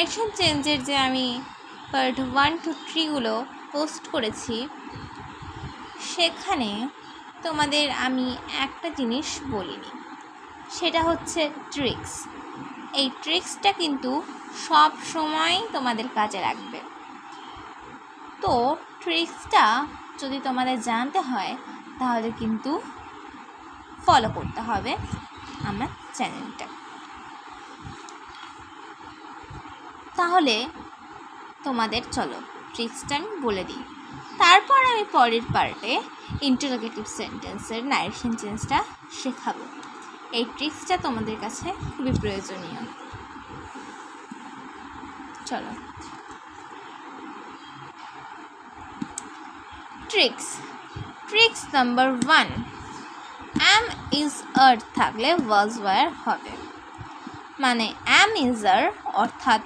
Narration চেঞ্জের যে আমি পার্ট ওয়ান টু থ্রিগুলো পোস্ট করেছি, সেখানে তোমাদের আমি একটা জিনিস বলিনি। সেটা হচ্ছে ট্রিক্স এই ট্রিক্সটা কিন্তু সব সময় তোমাদের কাজে লাগবে। তো ট্রিক্সটা যদি তোমাদের জানতে হয়, তাহলে কিন্তু ফলো করতে হবে আমার চ্যানেলটা তাহলে তোমাদের চলো ট্রিক্সটা আমি বলে দিই। তারপর আমি পরের পার্টে ইন্টারোগেটিভ সেন্টেন্সের নারেশন চেঞ্জটা শেখাবো। এই ট্রিক্সটা তোমাদের কাছে খুবই প্রয়োজনীয়। চলো। Tricks tricks number one am is are থাকলে ওয়াজ ওয়ার হবে। মানে অ্যাম ইজ আর অর্থাৎ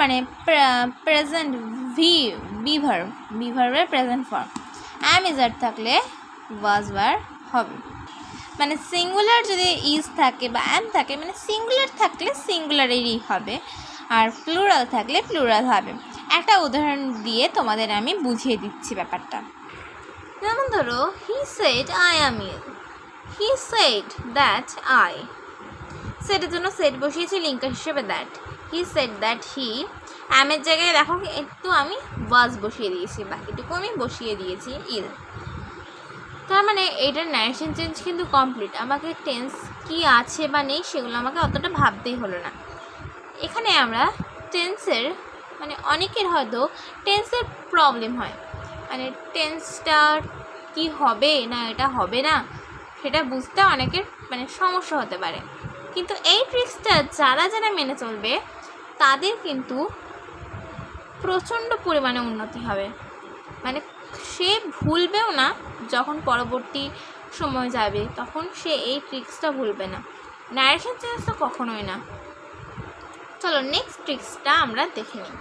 মানে প্রেজেন্ট ভি বিভার বিভার্বের present form am is are থাকলে ওয়াজ ওয়ার হবে। মানে সিঙ্গুলার যদি ইজ থাকে বা অ্যাম থাকে মানে সিঙ্গুলার থাকলে সিঙ্গুলারেরই হবে আর প্লুরাল থাকলে প্লুরাল হবে। একটা উদাহরণ দিয়ে তোমাদের আমি বুঝিয়ে দিচ্ছি ব্যাপারটা। যেমন ধরো he said I am ill he said that I সেটের জন্য সেট বসিয়েছি লিঙ্কার হিসেবে that he said that he অ্যামের জায়গায় দেখো, একটু আমি ওয়াজ বসিয়ে দিয়েছি, বাকিটুকু আমি বসিয়ে দিয়েছি ইল তার মানে এইটার ন্যারেশন চেঞ্জ কিন্তু কমপ্লিট আমাকে টেন্স কি আছে বা নেই সেগুলো আমাকে অতটা ভাবতেই হলো না। এখানে আমরা টেন্সের মানে অনেকের হয়তো টেন্সের প্রবলেম হয়। মানে টেন্সটা কি হবে না, এটা হবে না, সেটা বুঝতে অনেকের মানে সমস্যা হতে পারে। কিন্তু এই ট্রিক্সটা যারা যারা মেনে চলবে তাদের কিন্তু প্রচণ্ড পরিমাণে উন্নতি হবে। মানে সে ভুলবেও না, যখন পরবর্তী সময় যাবে, তখন সে এই ট্রিক্সটা ভুলবে না। ন্যারেশন চেঞ্জ তো কখনোই না। চলো নেক্সট ট্রিক্সটা আমরা দেখে নিই।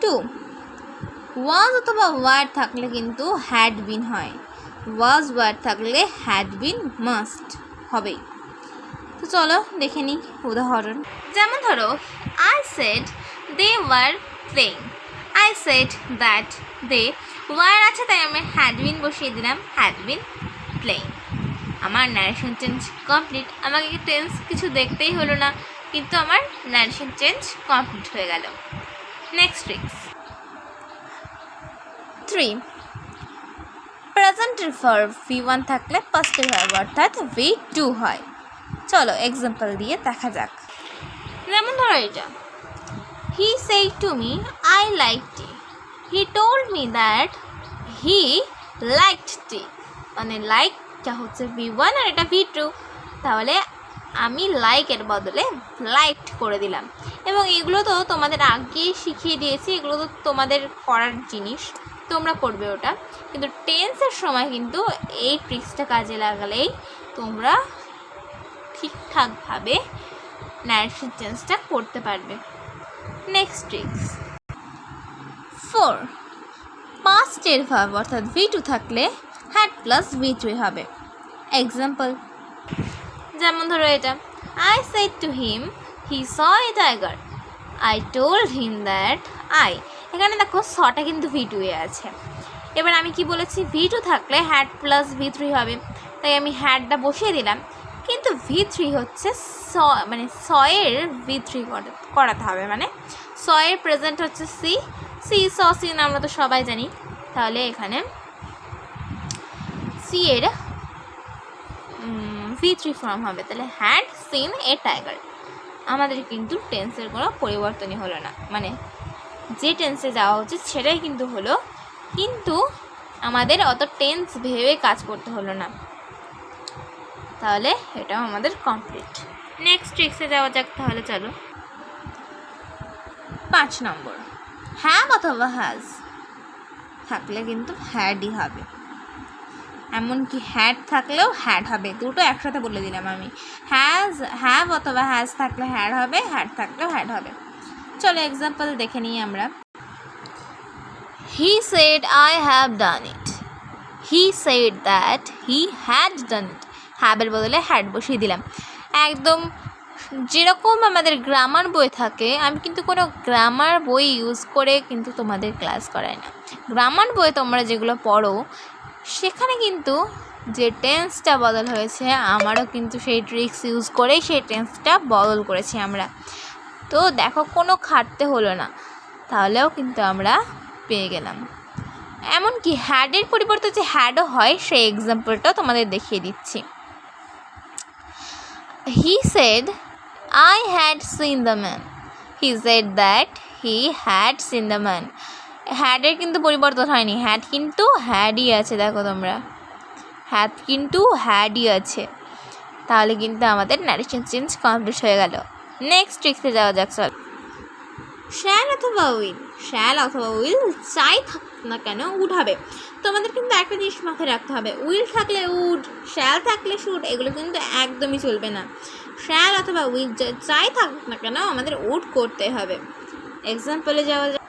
টু ওয়াজ অথবা ওয়ার থাকলে কিন্তু হ্যাড বিন হয়। ওয়াজ ওয়ার থাকলে হ্যাড বিন মাস্ট হবেই। তো চলো দেখে নিই উদাহরণ। যেমন ধরো I said they were playing I said that they were আছে তাই আমি হ্যাড বিন বসিয়ে দিলাম হ্যাড বিন প্লেইং আমার ন্যারেশন চেঞ্জ কমপ্লিট আমাকে টেন্স কিছু দেখতেই হলো না, কিন্তু আমার ন্যারেশন চেঞ্জ কমপ্লিট হয়ে গেল। নেক্সট ট্রিক্স থ্রি প্রেজেন্টের ভার্ব ভি ওয়ান থাকলে পাস্টের ভার্ব অর্থাৎ ভি টু হয়। চলো এক্সাম্পল দিয়ে দেখা যাক। যেমন ধরো এটা। He said to me I like tea he told me that he liked tea মানে লাইকটা হচ্ছে ভি ওয়ান আর এটা ভি টু তাহলে আমি লাইকের বদলে লাইকড করে দিলাম। এবং এগুলো তো তোমাদের আগেই শিখিয়ে দিয়েছি। এগুলো তো তোমাদের করার জিনিস। তোমরা করবে ওটা। কিন্তু টেন্সের সময় কিন্তু এই ট্রিক্সটা কাজে লাগালেই তোমরা ঠিকঠাকভাবে ন্যারেশন চেঞ্জটা করতে পারবে। নেক্সট ট্রিক্স ফোর পাস্টের ভাব অর্থাৎ ভি টু থাকলে হ্যাড প্লাস ভি থ্রি হবে। এক্সাম্পল যেমন ধরো এটা I said to him he saw a tiger I told him that I এখানে দেখো সটা কিন্তু ভি টুয়ে আছে। এবার আমি কি বলেছি? ভি টু থাকলে হ্যাড প্লাস ভি থ্রি হবে। তাই আমি হ্যাডটা বসিয়ে দিলাম। কিন্তু ভি থ্রি হচ্ছে স মানে সয়ের ভি থ্রি করাতে হবে মানে সয়ের প্রেজেন্ট হচ্ছে সি সি স সিন আমরা তো সবাই জানি। তাহলে এখানে সি এর ভি থ্রি ফর্ম হবে, তাহলে হ্যাড সিন এ টাইগার আমাদের কিন্তু টেন্সের কোনো পরিবর্তনই হলো না মানে যে টেন্সে যাওয়া উচিত সেটাই কিন্তু হলো, কিন্তু আমাদের অত টেন্স ভেবে কাজ করতে হলো না। তাহলে এটাও আমাদের কমপ্লিট নেক্সট ট্রিক্সে যাওয়া যাক তাহলে চলো। পাঁচ নম্বর। হ্যাভ অথবা হ্যাজ থাকলে কিন্তু হ্যাডই হবে। এমনকি হ্যাড থাকলেও হ্যাড হবে। দুটো একসাথে বলে দিলাম আমি। হ্যাজ হ্যাভ অথবা হ্যাজ থাকলে হ্যাড হবে হ্যাড থাকলেও হ্যাড হবে। চলো এক্সাম্পল দেখে নিই আমরা। He said I have done it he said that he had done it হ্যাবের বদলে হ্যাড বসিয়ে দিলাম। একদম যেরকম আমাদের গ্রামার বই থাকে, আমি কিন্তু কোনো গ্রামার বই ইউজ করে কিন্তু তোমাদের ক্লাস করাই না। গ্রামার বই তোমরা যেগুলো পড়ো, সেখানে কিন্তু যে টেন্সটা বদল হয়েছে, আমারও কিন্তু সেই ট্রিক্স ইউজ করেই সেই টেন্সটা বদল করেছি আমরা। তো দেখো, কোনো খাটতে হলো না। তাহলেও কিন্তু আমরা পেয়ে গেলাম। এমনকি হ্যাডের পরিবর্তে যে হ্যাডও হয়, সেই এক্সাম্পলটাও তোমাদের দেখিয়ে দিচ্ছি। He said I had seen the man he said that he had seen the man হ্যাডের কিন্তু পরিবর্তন হয়নি। হ্যাড কিন্তু হ্যাডই আছে, দেখো তোমরা। হ্যাড কিন্তু হ্যাডই আছে। তাহলে কিন্তু আমাদের ন্যারেশন চেঞ্জ কমপ্লিট হয়ে গেল। নেক্সট ট্রিক্সে যাওয়া যাক, চল। শ্যাল অথবা উইল। শ্যাল অথবা উইল যাই থাক না কেন? উড হবে তোমাদের কিন্তু একটা জিনিস মাথায় রাখতে হবে। উইল থাকলে উড, শ্যাল থাকলে শুড, এগুলো কিন্তু একদমই চলবে না। শ্যাল অথবা উইল যাই থাকুক না কেন, আমাদের উড করতে হবে। এক্সাম্পলে যাওয়া যায়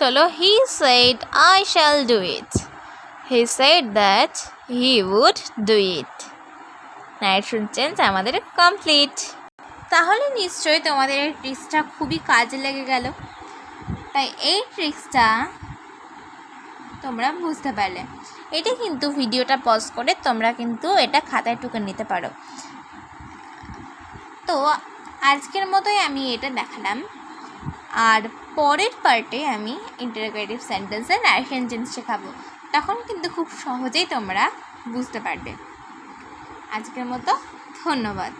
চলো he said I shall do it he said that he would do it narration change আমাদের কমপ্লিট তাহলে নিশ্চয়ই তোমাদের এই ট্রিক্সটা খুবই কাজে লেগে গেল। তাই এই ট্রিক্সটা তোমরা বুঝতে পারলে। এটা কিন্তু ভিডিওটা পজ করে তোমরা কিন্তু এটা খাতায় টুকে নিতে পারো। তো আজকের মতোই আমি এটা দেখালাম। আর পরের পার্টে আমি ইন্টারোগেটিভ সেন্টেন্সের ন্যারেশন চেঞ্জ শেখাবো। তখন কিন্তু খুব সহজেই তোমরা বুঝতে পারবে। আজকের মতো ধন্যবাদ।